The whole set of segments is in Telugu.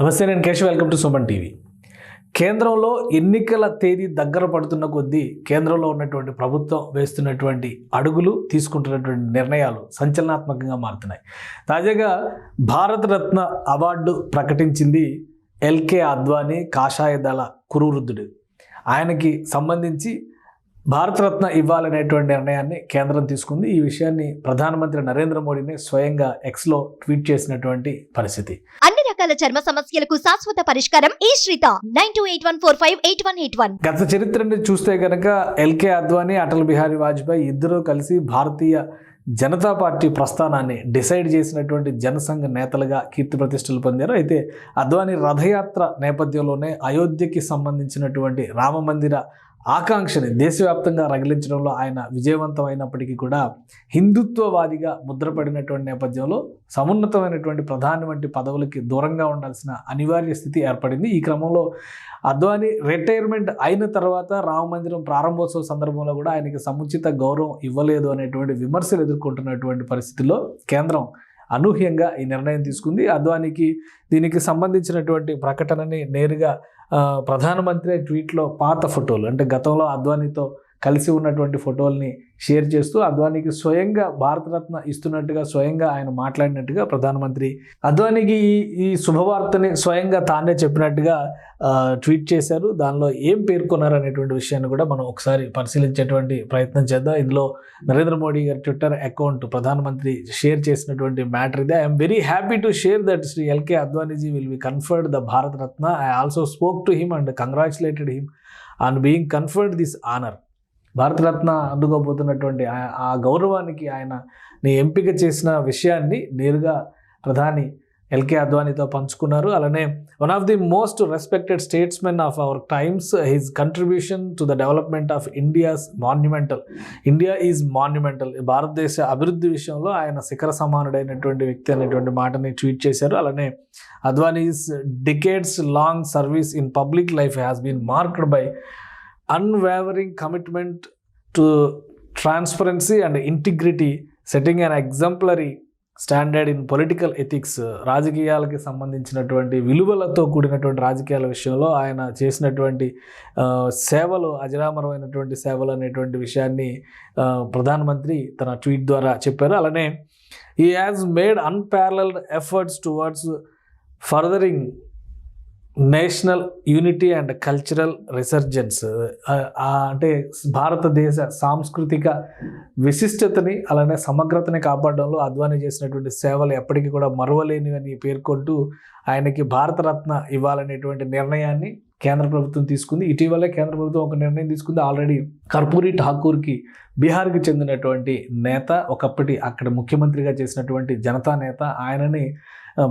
నమస్తే నేను Keshav. Welcome to Suman TV. కేంద్రంలో ఎన్నికల తేదీ దగ్గర పడుతున్న కొద్దీ కేంద్రంలో ఉన్నటువంటి ప్రభుత్వం వేస్తున్నటువంటి అడుగులు తీసుకుంటున్నటువంటి నిర్ణయాలు సంచలనాత్మకంగా మారుతున్నాయి. తాజాగా భారతరత్న అవార్డు ప్రకటించింది ఎల్కే అద్వానీ కాషాయ దళ కురువృద్ధుడు. ఆయనకి సంబంధించి భారతరత్న ఇవ్వాలనేటువంటి నిర్ణయాన్ని కేంద్రం తీసుకుంది. ఈ విషయాన్ని ప్రధానమంత్రి నరేంద్ర మోడీని స్వయంగా ఎక్స్లో ట్వీట్ చేసినటువంటి పరిస్థితి. రకాల చర్మ సమస్యలకు శాశ్వత పరిష్కారం ఈ శ్రీత. Nine two eight one four five eight one eight one. గత చరిత్రని చూస్తే కనుక ఎల్కే అద్వానీ అటల్ బిహారీ వాజ్పేయి ఇద్దరూ కలిసి భారతీయ జనతా పార్టీ ప్రస్థానాన్ని డిసైడ్ చేసినటువంటి జనసంఘ నేతలుగా కీర్తి ప్రతిష్టలు పొందారు. అయితే అద్వానీ రథయాత్ర నేపథ్యంలోనే అయోధ్యకి సంబంధించినటువంటి రామ మందిర ఆకాంక్షని దేశవ్యాప్తంగా రగిలించడంలో ఆయన విజయవంతమైనప్పటికీ కూడా హిందుత్వవాదిగా ముద్రపడినటువంటి నేపథ్యంలో సమున్నతమైనటువంటి ప్రధాని వంటి పదవులకి దూరంగా ఉండాల్సిన అనివార్య స్థితి ఏర్పడింది. ఈ క్రమంలో అద్వానీ రిటైర్మెంట్ అయిన తర్వాత రామ మందిరం ప్రారంభోత్సవ సందర్భంలో కూడా ఆయనకి సముచిత గౌరవం ఇవ్వలేదు అనేటువంటి విమర్శలు ఎదుర్కొంటున్నటువంటి పరిస్థితుల్లో కేంద్రం అనూహ్యంగా ఈ నిర్ణయం తీసుకుంది. అద్వానీకి దీనికి సంబంధించినటువంటి ప్రకటనని నేరుగా ప్రధానమంత్రి ట్వీట్లో పాత ఫోటోలు అంటే గతంలో అద్వానీతో కలిసి ఉన్నటువంటి ఫోటోల్ని షేర్ చేస్తూ అద్వానీకి స్వయంగా భారతరత్న ఇస్తున్నట్టుగా స్వయంగా ఆయన మాట్లాడినట్టుగా ప్రధానమంత్రి అద్వానీకి ఈ ఈ శుభవార్తని స్వయంగా తానే చెప్పినట్టుగా ట్వీట్ చేశారు. దానిలో ఏం పేర్కొన్నారు అనేటువంటి విషయాన్ని కూడా మనం ఒకసారి పరిశీలించేటువంటి ప్రయత్నం చేద్దాం. ఇందులో నరేంద్ర మోడీ గారి ట్విట్టర్ అకౌంట్ ప్రధానమంత్రి షేర్ చేసినటువంటి మ్యాటర్ ఇది. I'm very happy to share that Shri LK Advaniji will be conferred the Bharat Ratna I also spoke to him and congratulated him on being conferred this honour Bharat Ratna అందుకోబోతున్నటువంటి ఆ- ఆ గౌరవానికి ఆయన నీ ఎంపిక చేసిన విషయాన్ని నేరుగా ప్రధాని ఎల్కే అద్వానీతో పంచుకున్నారు. అలానే one of the most respected statesmen of our times his contribution to the development of India's monumental India is monumental భారతదేశ అభివృద్ధి విషయంలో ఆయన శిఖర సమానుడైనటువంటి వ్యక్తి అనేటువంటి మాటని ట్వీట్ చేశారు. అలానే Advani's decades long service in public life has been marked by unwavering commitment to transparency and integrity setting an exemplary standard in political ethics రాజకీయాలకి సంబంధించినటువంటి విలువలతో కూడినటువంటి రాజకీయాల విషయంలో ఆయన చేసినటువంటి సేవలు అజరామరమైనటువంటి సేవలు అనేటువంటి విషయాన్ని ప్రధానమంత్రి తన ట్వీట్ ద్వారా చెప్పారు. అలానే ఈ has made unparalleled efforts towards furthering national unity and cultural resurgence అంటే భారతదేశ సాంస్కృతిక విశిష్టతని అలానే సమగ్రతని కాపాడడంలో అద్వానీ చేసినటువంటి సేవలు ఎప్పటికీ కూడా మరువలేనివని పేర్కొంటూ ఆయనకి భారతరత్న ఇవ్వాలనేటువంటి నిర్ణయాన్ని కేంద్ర ప్రభుత్వం తీసుకుంది. ఇటీవలే కేంద్ర ప్రభుత్వం ఒక నిర్ణయం తీసుకుంది. ఆల్రెడీ కర్పూరి ఠాకూర్కి బీహార్కి చెందినటువంటి నేత ఒకప్పటి అక్కడ ముఖ్యమంత్రిగా చేసినటువంటి జనతా నేత ఆయనని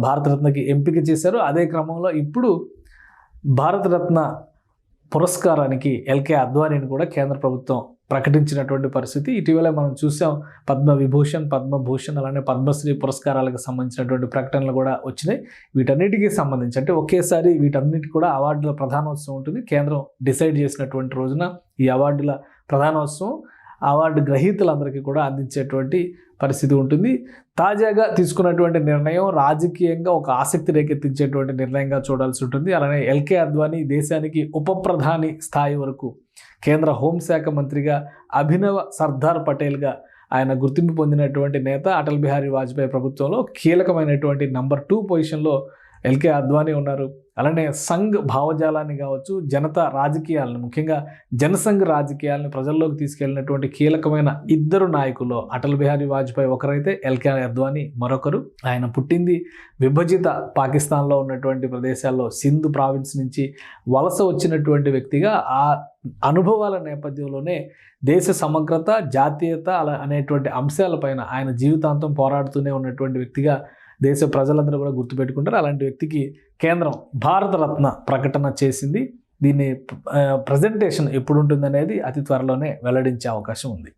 భారతరత్నకి ఎంపిక చేశారు. అదే క్రమంలో ఇప్పుడు భారతరత్న పురస్కారానికి ఎల్కే అద్వానీని కూడా కేంద్ర ప్రభుత్వం ప్రకటించినటువంటి పరిస్థితి. ఇటీవలే మనం చూసాం పద్మ విభూషణ్ పద్మభూషణ్ అలానే పద్మశ్రీ పురస్కారాలకు సంబంధించినటువంటి ప్రకటనలు కూడా వచ్చినాయి. వీటన్నిటికీ సంబంధించి అంటే ఒకేసారి వీటన్నిటి కూడా అవార్డుల ప్రధానోత్సవం ఉంటుంది. కేంద్రం డిసైడ్ చేసినటువంటి రోజున ఈ అవార్డుల ప్రధానోత్సవం అవార్డు గ్రహీతలందరికీ కూడా అందించేటువంటి పరిస్థితి ఉంటుంది. తాజాగా తీసుకున్నటువంటి నిర్ణయం రాజకీయంగా ఒక ఆసక్తి రేకెత్తించేటువంటి నిర్ణయంగా చూడాల్సి ఉంటుంది. అలానే ఎల్కే అద్వానీ దేశానికి ఉప ప్రధాని స్థాయి వరకు కేంద్ర హోంశాఖ మంత్రిగా అభినవ సర్దార్ పటేల్గా ఆయన గుర్తింపు పొందినటువంటి నేత అటల్ బిహారీ వాజ్పేయి ప్రభుత్వంలో కీలకమైనటువంటి నంబర్ టూ పొజిషన్లో ఎల్కే అద్వానీ ఉన్నారు. అలానే సంఘ్ భావజాలాన్ని కావచ్చు జనతా రాజకీయాలను ముఖ్యంగా జనసంఘ్ రాజకీయాలను ప్రజల్లోకి తీసుకెళ్ళినటువంటి కీలకమైన ఇద్దరు నాయకులు అటల్ బిహారీ వాజ్పేయి ఒకరైతే ఎల్కే అద్వానీ మరొకరు ఆయన పుట్టింది విభజిత పాకిస్తాన్లో ఉన్నటువంటి ప్రదేశాల్లో సింధు ప్రావిన్స్ నుంచి వలస వచ్చినటువంటి వ్యక్తిగా ఆ అనుభవాల నేపథ్యంలోనే దేశ సమగ్రత జాతీయత అలా అనేటువంటి అంశాలపైన ఆయన జీవితాంతం పోరాడుతూనే ఉన్నటువంటి వ్యక్తిగా దేశ ప్రజలందరూ కూడా గుర్తుపెట్టుకుంటారు. అలాంటి వ్యక్తికి కేంద్రం భారతరత్న ప్రకటన చేసింది. దీన్ని ప్రజెంటేషన్ ఎప్పుడు ఉంటుందనేది అతి త్వరలోనే వెల్లడించే అవకాశం ఉంది.